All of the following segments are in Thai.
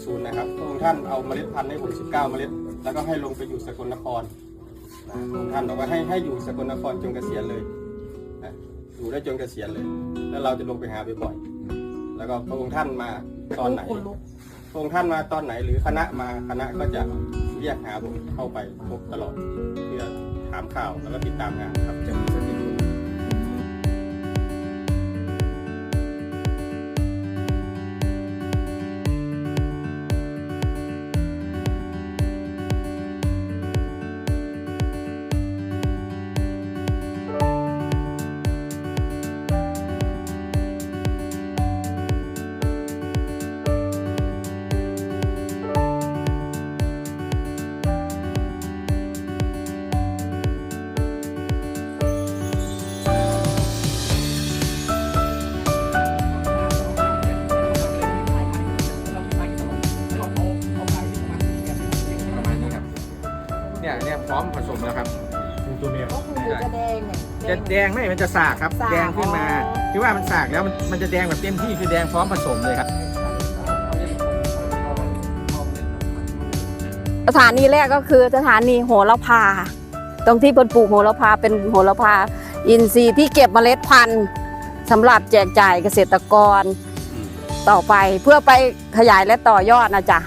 60 นะครับพระองค์ท่านเอาเมล็ดพันธุ์ให้ผม19 เมล็ด แล้วก็ให้ลงไปอยู่สกลนครนะพระองค์ท่านบอกว่าให้ให้อยู่สกลนครจนเกษียณเลยนะอยู่ได้จนเกษียณเลย แล้วเราจะลงไปหาบ่อยๆแล้วก็พระองค์ท่านมาตอนไหนพระองค์ท่านมาตอนไหน หรือคณะมาคณะก็จะเรียกหาผมเข้าไปพบตลอดเพื่อถามข่าวแล้วก็ติดตามงานครับ เนี่ยเนี่ยพร้อมผสมแล้วครับตัวเมียก็คือจะแดงเนี่ยจะแดงไม่มันจะสากครับสากแดงขึ้นมาอ๋อคือว่ามันสากแล้วมันมันจะแดงแบบเต็มที่คือแดงพร้อมผสมเลยครับ สถานีแรกก็คือสถานีโหระพา ตรงที่เพิ่นปลูกโหระพาเป็นโหระพา อินทรีย์ที่เก็บเมล็ดพันธุ์สำหรับแจกจ่ายเกษตรกร ต่อไปเพื่อไปขยายและต่อยอดนะจ๊ะ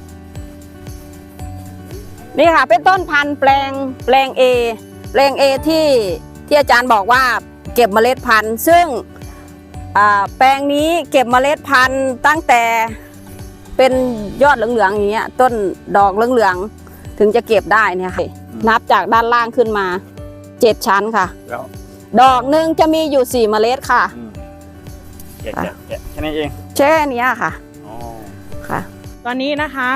นี่ค่ะเป็นต้นพันธุ์แปลงแปลง A แปลง A ที่ที่อาจารย์บอกว่าเก็บเมล็ดพันธุ์ ซึ่งอ่าแปลงนี้เก็บเมล็ดพันธุ์ตั้งแต่เป็นยอดเหลืองๆอย่างเงี้ยต้นดอกเหลืองๆถึงจะเก็บได้เนี่ยค่ะนับจากด้านล่างขึ้นมาเจ็ดชั้นค่ะแล้วดอกหนึ่งจะมีอยู่สี่เมล็ดค่ะแกะแกะแกะแค่นั้นเองแค่เนี้ยค่ะอ๋อค่ะ ตอนนี้นะคะ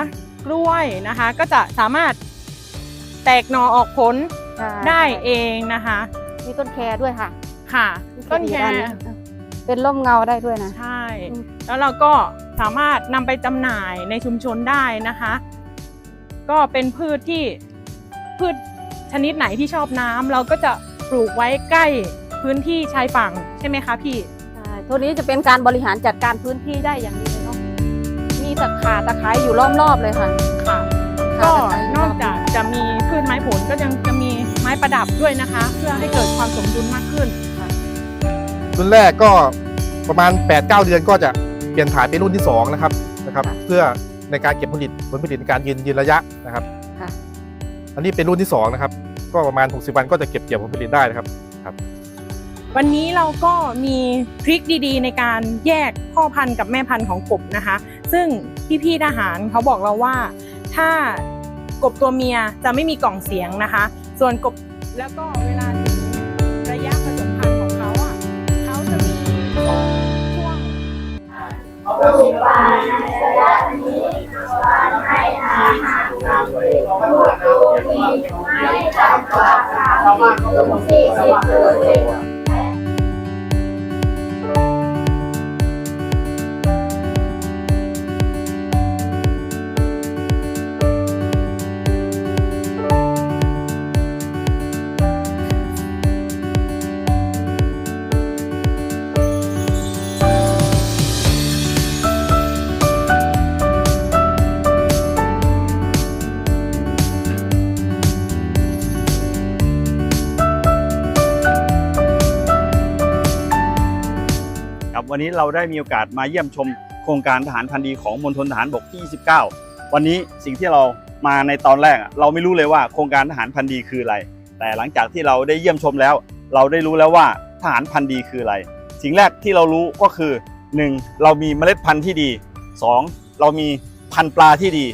กล้วยนะคะก็จะสามารถ แตกหน่อออกผลได้เองนะคะ มีต้นแคด้วยค่ะค่ะ ต้นแคด้านี้เป็นร่มเงาได้ด้วยนะ ใช่อืมแล้วเราก็สามารถนำไปจำหน่ายในชุมชนได้นะคะ ก็เป็นพืชที่พืชชนิดไหนที่ชอบน้ำเราก็จะปลูกไว้ใกล้พื้นที่ชายฝั่งใช่ไหมคะพี่ ใช่ตัวนี้จะเป็นการบริหารจัดการพื้นที่ได้อย่างดีเลยเนาะ มีตะขาตะไคร้อยู่รอบๆเลยค่ะ ค่ะ ก็นอกจากจะมีพืชไม้ผลก็ยังจะมีไม้ประดับด้วยนะคะ เพื่อให้เกิดความสมดุลมากขึ้นรุ่นแรกก็ประมาณ 8-9 เดือนก็จะเปลี่ยนถ่ายเป็นรุ่นที่2นะครับนะครับค่ะเพื่อในการเก็บผลิตผลผลิตในการยืนยืนระยะนะครับค่ะอันนี้เป็นรุ่นที่2นะครับก็ประมาณ 60 วันก็จะเก็บเกี่ยวผลผลิตได้นะครับ วันนี้เราก็มีทริคดีๆ ในการแยกพ่อพันธุ์กับแม่พันธุ์ของกบนะคะ ซึ่งพี่ๆทหารเขาบอกเราว่า ถ้ากบตัวเมียจะไม่มีกล่องเสียงนะคะ ส่วนกบแล้วก็เวลาถึงระยะผสมพันธุ์ของเขาอะเขาจะมีช่วงครับวัน วันนี้เราได้มีโอกาสมาเยี่ยมชมโครงการทหารพันธุ์ดีของมณฑลทหารบกที่ 29 วันนี้สิ่งที่เรามาในตอนแรกเราไม่รู้เลยว่าโครงการทหารพันธุ์ดีคืออะไร แต่หลังจากที่เราได้เยี่ยมชมแล้ว เราได้รู้แล้วว่าทหารพันธุ์ดีคืออะไร สิ่งแรกที่เรารู้ก็คือ 1. เรามีเมล็ดพันธุ์ที่ดี 2. เรามีพันธุ์ปลาที่ดี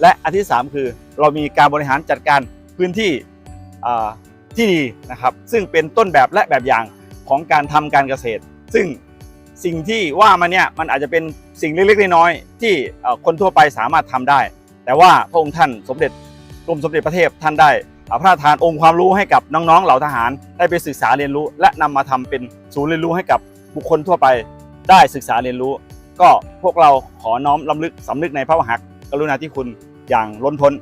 และอันที่ 3 คือ เรามีการบริหารจัดการพื้นที่ที่ดีนะครับ ซึ่งเป็นต้นแบบและแบบอย่างของการทำการเกษตร ซึ่ง สิ่งที่ว่ามาเนี่ยมันอาจจะเป็นสิ่งเล็กๆน้อยๆที่เอ่คนทั่วไปสามารถทำได้ แต่ว่าพระองค์ท่านสมเด็จกรมสมเด็จพระเทพท่านได้พระราชทานองค์ความรู้ให้กับน้องๆเหล่าทหารได้ไปศึกษาเรียนรู้ และนำมาทำเป็นศูนย์เรียนรู้ให้กับบุคคลทั่วไปได้ศึกษาเรียนรู้ ก็พวกเราขอน้อมลำลึกสำนึกในพระมหากรุณาธิคุณอย่างล้นพ้น